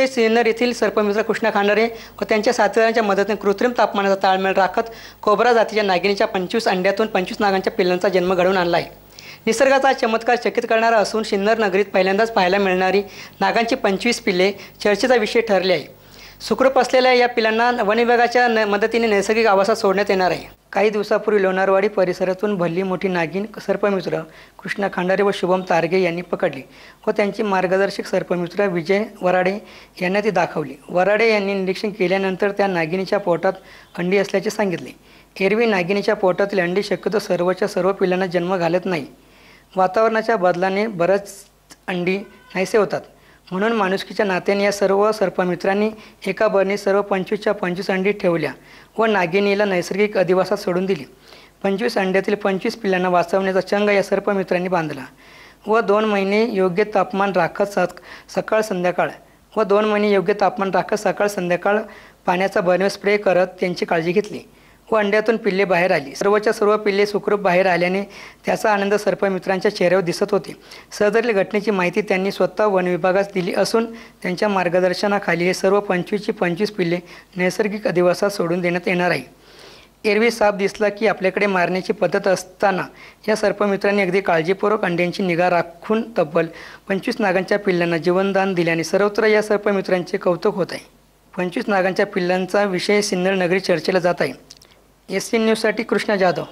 ते सिन्नर येथील सर्पमित्र कृष्णा खांडरे व त्यांच्या साथीदारांच्या मदतीने कृत्रिम तापमानाचा ताळमेळ राखत कोबरा जातीच्या नागिनीच्या पंचवीस अंड्यातून पंचवीस नागांच्या पिल्लांचा जन्म घडवून आणला आहे. निसर्गाचा चमत्कार चकित करणारा असून सिन्नर नगरीत पहिल्यांदाच पाहायला मिळणारी नागांची पंचवीस पिल्ले चर्चेचा विषय ठरले आहे. सुखरूप असलेल्या या पिलांना वनविभागाच्या न मदतीने नैसर्गिक आवासात सोडण्यात येणार आहे. काही दिवसापूर्वी लोणारवाडी परिसरातून भल्ली मोठी नागिन सर्पमित्र कृष्णा खांडारे व शुभम तारगे यांनी पकडली व त्यांची मार्गदर्शक सर्पमित्र विजय वराडे यांना ती दाखवली. वराडे यांनी निरीक्षण केल्यानंतर त्या नागिनीच्या पोटात अंडी असल्याचे सांगितले. एरवी नागिनीच्या पोटातील अंडी शक्यतो सर्वच्या सर्व पिलांना जन्म घालत नाही. वातावरणाच्या बदलाने बरंच अंडी नाहीसे होतात. म्हणून माणुसकीच्या नात्याने या सर्व सर्पमित्रांनी एका बरणी सर्व पंचवीसच्या पंचवीस अंडी ठेवल्या व नागिनीला नैसर्गिक अधिवासात सोडून दिली. पंचवीस अंड्यातील पंचवीस पिल्लांना वाचवण्याचा चंग या सर्पमित्रांनी बांधला व दोन महिने योग्य तापमान राखत सक सकाळ संध्याकाळ व दोन महिने योग्य तापमान राखत सकाळ संध्याकाळ पाण्याचा बनव स्प्रे करत त्यांची काळजी घेतली. व अंड्यातून पिल्ले बाहेर आली. सर्वच्या सर्व पिल्ले सुखरूप बाहेर आल्याने त्याचा आनंद सर्पमित्रांच्या चेहऱ्यावर दिसत होते. सदरील घटनेची माहिती त्यांनी स्वतः वन विभागास दिली असून त्यांच्या मार्गदर्शनाखाली हे सर्व पंचवीसची पंचवीस पिल्ले नैसर्गिक अधिवासात सोडून देण्यात येणार आहे. एरवी साप दिसला की आपल्याकडे मारण्याची पद्धत असताना या सर्पमित्रांनी अगदी काळजीपूर्वक अंड्यांची निगा राखून तब्बल पंचवीस नागांच्या पिल्लांना जीवनदान दिल्याने सर्वत्र या सर्पमित्रांचे कौतुक होत आहे. पंचवीस नागांच्या पिल्लांचा विषय सिन्नर नगरी चर्चेला जात आहे. एस सी न्यूजसाठी कृष्णा जाधव.